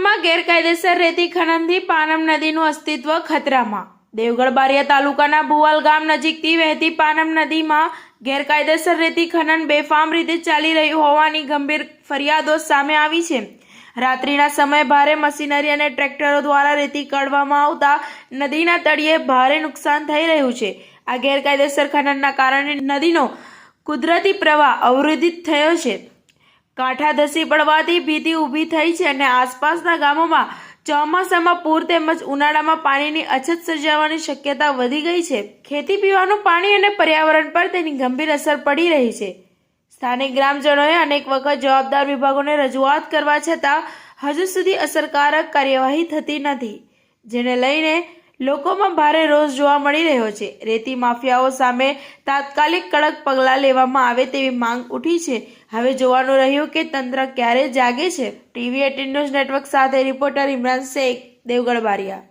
ગેરકાયદેસર રેતી ખનનથી પાનમ નદીનું અસ્તિત્વ ખતરામાં. દેવગઢ બારિયા તાલુકાના ભુવાલ ગામ નજીકથી વહેતી પાનમ નદીમાં ગેરકાયદેસર રેતી ખનન બેફામ રીતે ચાલી રહ્યું હોવાની ગંભીર ફરિયાદો સામે આવી છે. રાત્રિના સમયે ભારે મશીનરી અને ટ્રેક્ટરો દ્વારા રેતી કાઢવામાં આવતા નદીના તળિયે ભારે નુકસાન થઈ રહ્યું છે. આ ગેરકાયદેસર ખનનના કારણે નદીનો કુદરતી પ્રવાહ અવરોધિત થયો છે. કાંઠા ધસી પડવાથી ભીતિ ઊભી થઈ છે અને આસપાસના ગામોમાં ચોમાસામાં પૂર તેમજ ઉનાળામાં પાણીની અછત સર્જાવાની શક્યતા વધી ગઈ છે. ખેતી પીવાનું પાણી અને પર્યાવરણ પર તેની ગંભીર અસર પડી રહી છે. સ્થાનિક ગ્રામજનોએ અનેક વખત જવાબદાર વિભાગોને રજૂઆત કરવા છતાં હજુ સુધી અસરકારક કાર્યવાહી થતી નથી, જેને લઈને લોકોમાં ભારે રોષ જોવા મળી રહ્યો છે. રેતી માફિયાઓ સામે તાત્કાલિક કડક પગલાં લેવામાં આવે તેવી માંગ ઉઠી છે. હવે જોવાનું રહ્યું કે તંત્ર ક્યારે જાગે છે. ટીવી એટીન ન્યૂઝ નેટવર્ક સાથે રિપોર્ટર ઇમરાન શેખ, દેવગઢ બારિયા.